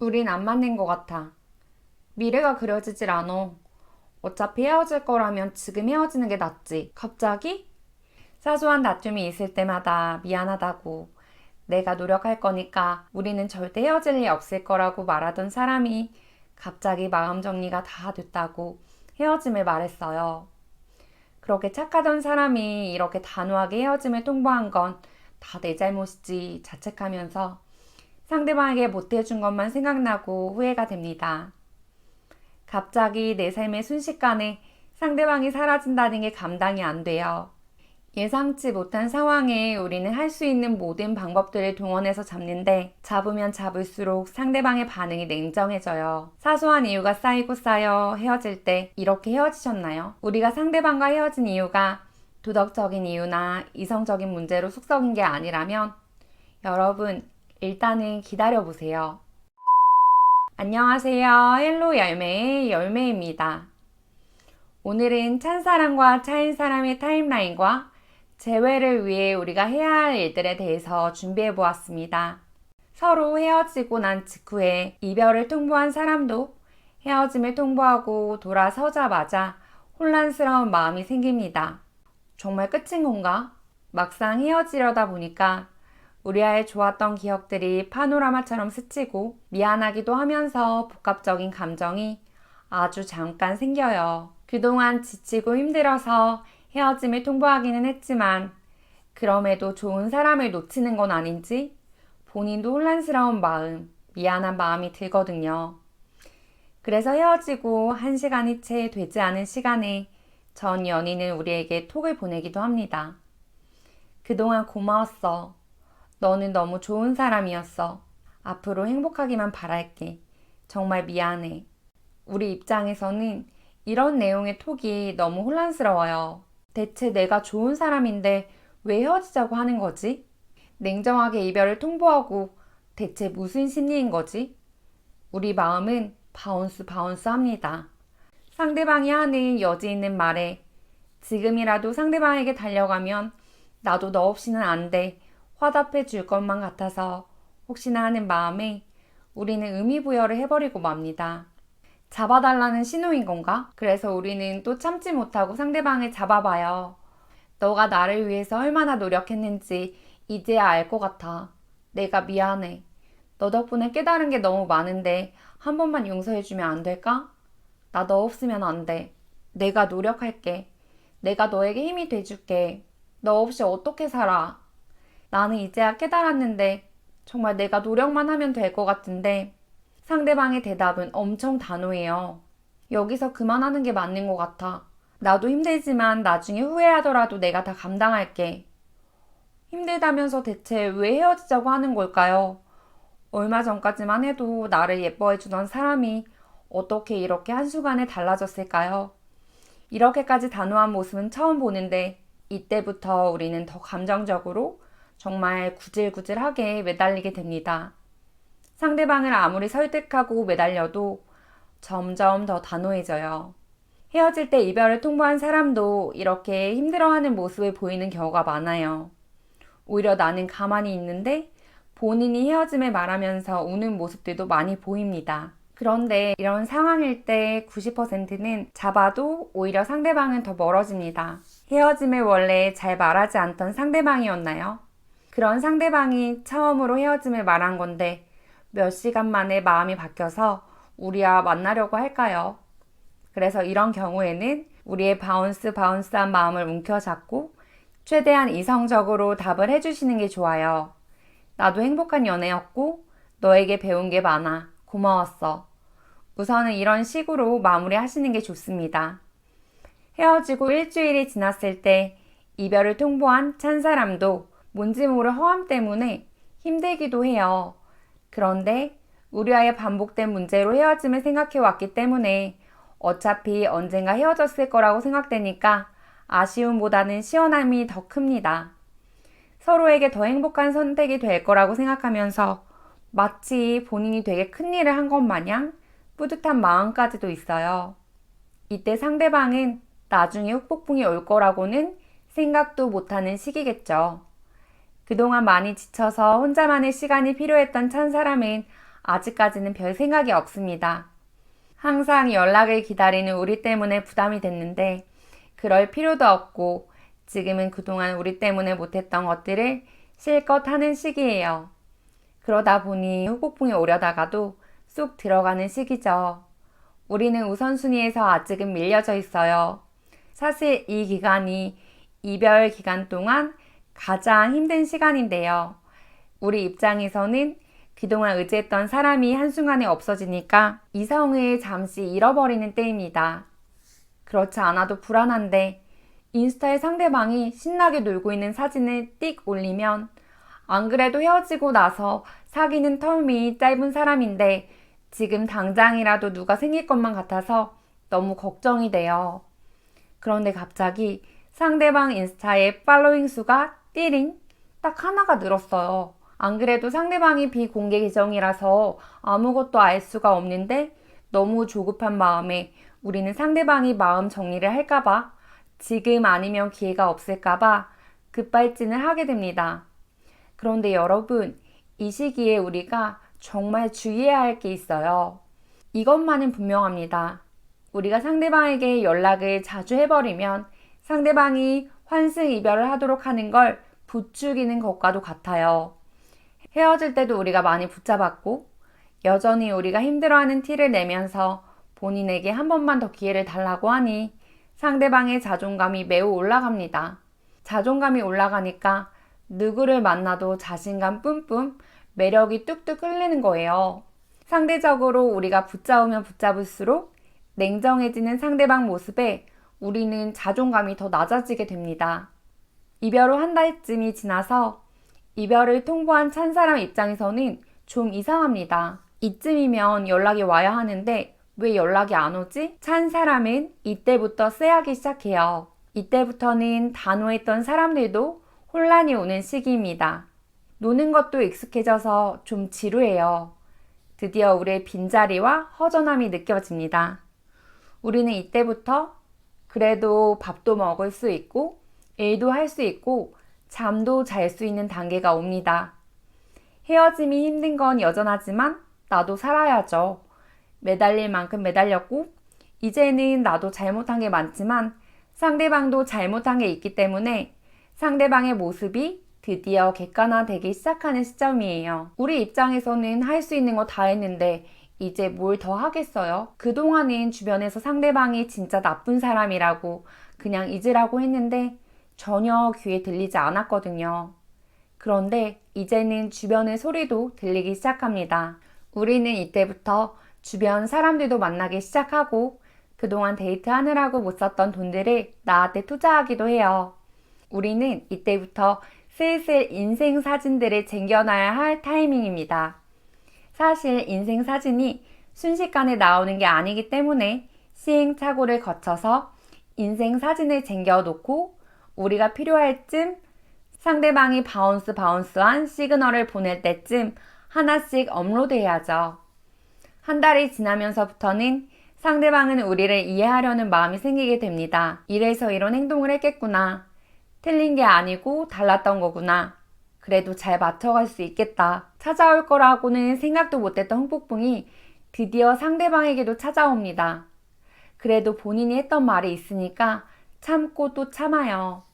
우린 안 맞는 것 같아. 미래가 그려지질 않어. 어차피 헤어질 거라면 지금 헤어지는 게 낫지. 갑자기? 사소한 다툼이 있을 때마다 미안하다고. 내가 노력할 거니까 우리는 절대 헤어질 일 없을 거라고 말하던 사람이 갑자기 마음 정리가 다 됐다고 헤어짐을 말했어요. 그렇게 착하던 사람이 이렇게 단호하게 헤어짐을 통보한 건 다 내 잘못이지 자책하면서 상대방에게 못해준 것만 생각나고 후회가 됩니다. 갑자기 내 삶의 순식간에 상대방이 사라진다는 게 감당이 안 돼요. 예상치 못한 상황에 우리는 할 수 있는 모든 방법들을 동원해서 잡는데 잡으면 잡을수록 상대방의 반응이 냉정해져요. 사소한 이유가 쌓이고 쌓여 헤어질 때 이렇게 헤어지셨나요? 우리가 상대방과 헤어진 이유가 도덕적인 이유나 이성적인 문제로 속썩인 게 아니라면 여러분 일단은 기다려보세요. 안녕하세요. 헬로 열매의 열매입니다. 오늘은 찬사람과 차인 사람의 타임라인과 재회를 위해 우리가 해야 할 일들에 대해서 준비해 보았습니다. 서로 헤어지고 난 직후에 이별을 통보한 사람도 헤어짐을 통보하고 돌아서자마자 혼란스러운 마음이 생깁니다. 정말 끝인 건가? 막상 헤어지려다 보니까 우리와의 좋았던 기억들이 파노라마처럼 스치고 미안하기도 하면서 복합적인 감정이 아주 잠깐 생겨요. 그동안 지치고 힘들어서 헤어짐을 통보하기는 했지만 그럼에도 좋은 사람을 놓치는 건 아닌지 본인도 혼란스러운 마음, 미안한 마음이 들거든요. 그래서 헤어지고 한 시간이 채 되지 않은 시간에 전 연인은 우리에게 톡을 보내기도 합니다. 그동안 고마웠어. 너는 너무 좋은 사람이었어. 앞으로 행복하기만 바랄게. 정말 미안해. 우리 입장에서는 이런 내용의 톡이 너무 혼란스러워요. 대체 내가 좋은 사람인데 왜 헤어지자고 하는 거지? 냉정하게 이별을 통보하고 대체 무슨 심리인 거지? 우리 마음은 바운스 바운스 합니다. 상대방이 하는 여지 있는 말에 지금이라도 상대방에게 달려가면 나도 너 없이는 안 돼. 화답해 줄 것만 같아서 혹시나 하는 마음에 우리는 의미부여를 해버리고 맙니다. 잡아달라는 신호인 건가? 그래서 우리는 또 참지 못하고 상대방을 잡아봐요. 너가 나를 위해서 얼마나 노력했는지 이제야 알 것 같아. 내가 미안해. 너 덕분에 깨달은 게 너무 많은데 한 번만 용서해주면 안 될까? 나 너 없으면 안 돼. 내가 노력할게. 내가 너에게 힘이 돼줄게. 너 없이 어떻게 살아? 나는 이제야 깨달았는데 정말 내가 노력만 하면 될 것 같은데 상대방의 대답은 엄청 단호해요. 여기서 그만하는 게 맞는 것 같아. 나도 힘들지만 나중에 후회하더라도 내가 다 감당할게. 힘들다면서 대체 왜 헤어지자고 하는 걸까요? 얼마 전까지만 해도 나를 예뻐해주던 사람이 어떻게 이렇게 한순간에 달라졌을까요? 이렇게까지 단호한 모습은 처음 보는데 이때부터 우리는 더 감정적으로 정말 구질구질하게 매달리게 됩니다. 상대방을 아무리 설득하고 매달려도 점점 더 단호해져요. 헤어질 때 이별을 통보한 사람도 이렇게 힘들어하는 모습을 보이는 경우가 많아요. 오히려 나는 가만히 있는데 본인이 헤어짐을 말하면서 우는 모습들도 많이 보입니다. 그런데 이런 상황일 때 90%는 잡아도 오히려 상대방은 더 멀어집니다. 헤어짐을 원래 잘 말하지 않던 상대방이었나요? 그런 상대방이 처음으로 헤어짐을 말한 건데 몇 시간 만에 마음이 바뀌어서 우리와 만나려고 할까요? 그래서 이런 경우에는 우리의 바운스 바운스한 마음을 움켜잡고 최대한 이성적으로 답을 해주시는 게 좋아요. 나도 행복한 연애였고 너에게 배운 게 많아. 고마웠어. 우선은 이런 식으로 마무리 하시는 게 좋습니다. 헤어지고 일주일이 지났을 때 이별을 통보한 찬 사람도 뭔지 모를 허함 때문에 힘들기도 해요. 그런데 우리와의 반복된 문제로 헤어짐을 생각해 왔기 때문에 어차피 언젠가 헤어졌을 거라고 생각되니까 아쉬움보다는 시원함이 더 큽니다. 서로에게 더 행복한 선택이 될 거라고 생각하면서 마치 본인이 되게 큰 일을 한 것 마냥 뿌듯한 마음까지도 있어요. 이때 상대방은 나중에 훅폭풍이 올 거라고는 생각도 못하는 시기겠죠. 그동안 많이 지쳐서 혼자만의 시간이 필요했던 찬 사람은 아직까지는 별 생각이 없습니다. 항상 연락을 기다리는 우리 때문에 부담이 됐는데 그럴 필요도 없고 지금은 그동안 우리 때문에 못했던 것들을 실컷 하는 시기예요. 그러다 보니 후폭풍이 오려다가도 쑥 들어가는 시기죠. 우리는 우선순위에서 아직은 밀려져 있어요. 사실 이 기간이 이별 기간 동안 가장 힘든 시간인데요. 우리 입장에서는 그동안 의지했던 사람이 한순간에 없어지니까 이성을 잠시 잃어버리는 때입니다. 그렇지 않아도 불안한데 인스타에 상대방이 신나게 놀고 있는 사진을 띡 올리면 안 그래도 헤어지고 나서 사귀는 텀이 짧은 사람인데 지금 당장이라도 누가 생길 것만 같아서 너무 걱정이 돼요. 그런데 갑자기 상대방 인스타에 팔로잉 수가 띠링 딱 하나가 늘었어요. 안 그래도 상대방이 비공개 계정이라서 아무것도 알 수가 없는데 너무 조급한 마음에 우리는 상대방이 마음 정리를 할까봐 지금 아니면 기회가 없을까봐 급발진을 하게 됩니다. 그런데 여러분, 이 시기에 우리가 정말 주의해야 할 게 있어요. 이것만은 분명합니다. 우리가 상대방에게 연락을 자주 해버리면 상대방이 환승 이별을 하도록 하는 걸 부추기는 것과도 같아요. 헤어질 때도 우리가 많이 붙잡았고, 여전히 우리가 힘들어하는 티를 내면서 본인에게 한 번만 더 기회를 달라고 하니 상대방의 자존감이 매우 올라갑니다. 자존감이 올라가니까 누구를 만나도 자신감 뿜뿜 매력이 뚝뚝 끌리는 거예요. 상대적으로 우리가 붙잡으면 붙잡을수록 냉정해지는 상대방 모습에 우리는 자존감이 더 낮아지게 됩니다. 이별 후 한 달쯤이 지나서 이별을 통보한 찬 사람 입장에서는 좀 이상합니다. 이쯤이면 연락이 와야 하는데 왜 연락이 안 오지? 찬 사람은 이때부터 쎄하기 시작해요. 이때부터는 단호했던 사람들도 혼란이 오는 시기입니다. 노는 것도 익숙해져서 좀 지루해요. 드디어 우리의 빈자리와 허전함이 느껴집니다. 우리는 이때부터 그래도 밥도 먹을 수 있고, 일도 할 수 있고, 잠도 잘 수 있는 단계가 옵니다. 헤어짐이 힘든 건 여전하지만 나도 살아야죠. 매달릴 만큼 매달렸고, 이제는 나도 잘못한 게 많지만 상대방도 잘못한 게 있기 때문에 상대방의 모습이 드디어 객관화되기 시작하는 시점이에요. 우리 입장에서는 할 수 있는 거 다 했는데 이제 뭘 더 하겠어요? 그동안은 주변에서 상대방이 진짜 나쁜 사람이라고 그냥 잊으라고 했는데 전혀 귀에 들리지 않았거든요. 그런데 이제는 주변의 소리도 들리기 시작합니다. 우리는 이때부터 주변 사람들도 만나기 시작하고 그동안 데이트하느라고 못 썼던 돈들을 나한테 투자하기도 해요. 우리는 이때부터 슬슬 인생 사진들을 챙겨놔야 할 타이밍입니다. 사실 인생 사진이 순식간에 나오는 게 아니기 때문에 시행착오를 거쳐서 인생 사진을 챙겨놓고 우리가 필요할 쯤 상대방이 바운스 바운스한 시그널을 보낼 때쯤 하나씩 업로드해야죠. 한 달이 지나면서부터는 상대방은 우리를 이해하려는 마음이 생기게 됩니다. 이래서 이런 행동을 했겠구나. 틀린 게 아니고 달랐던 거구나. 그래도 잘 맞춰갈 수 있겠다. 찾아올 거라고는 생각도 못했던 홍폭풍이 드디어 상대방에게도 찾아옵니다. 그래도 본인이 했던 말이 있으니까 참고 또 참아요.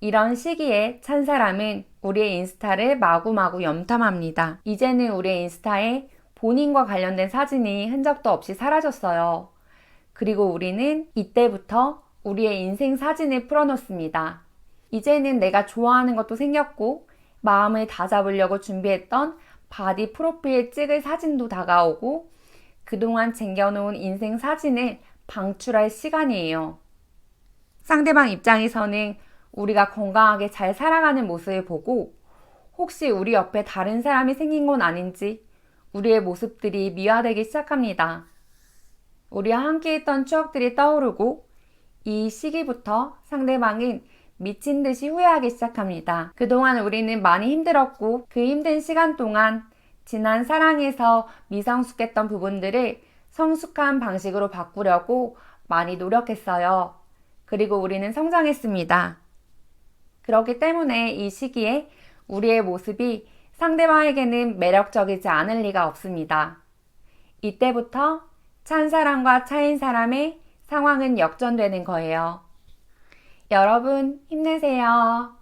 이런 시기에 찬 사람은 우리의 인스타를 마구마구 염탐합니다. 이제는 우리의 인스타에 본인과 관련된 사진이 흔적도 없이 사라졌어요. 그리고 우리는 이때부터 우리의 인생 사진을 풀어놓습니다. 이제는 내가 좋아하는 것도 생겼고 마음을 다잡으려고 준비했던 바디 프로필 찍을 사진도 다가오고 그동안 챙겨놓은 인생 사진을 방출할 시간이에요. 상대방 입장에서는 우리가 건강하게 잘 살아가는 모습을 보고 혹시 우리 옆에 다른 사람이 생긴 건 아닌지 우리의 모습들이 미화되기 시작합니다. 우리와 함께 했던 추억들이 떠오르고 이 시기부터 상대방은 미친 듯이 후회하기 시작합니다. 그동안 우리는 많이 힘들었고 그 힘든 시간 동안 지난 사랑에서 미성숙했던 부분들을 성숙한 방식으로 바꾸려고 많이 노력했어요. 그리고 우리는 성장했습니다. 그렇기 때문에 이 시기에 우리의 모습이 상대방에게는 매력적이지 않을 리가 없습니다. 이때부터 찬 사람과 차인 사람의 상황은 역전되는 거예요. 여러분, 힘내세요.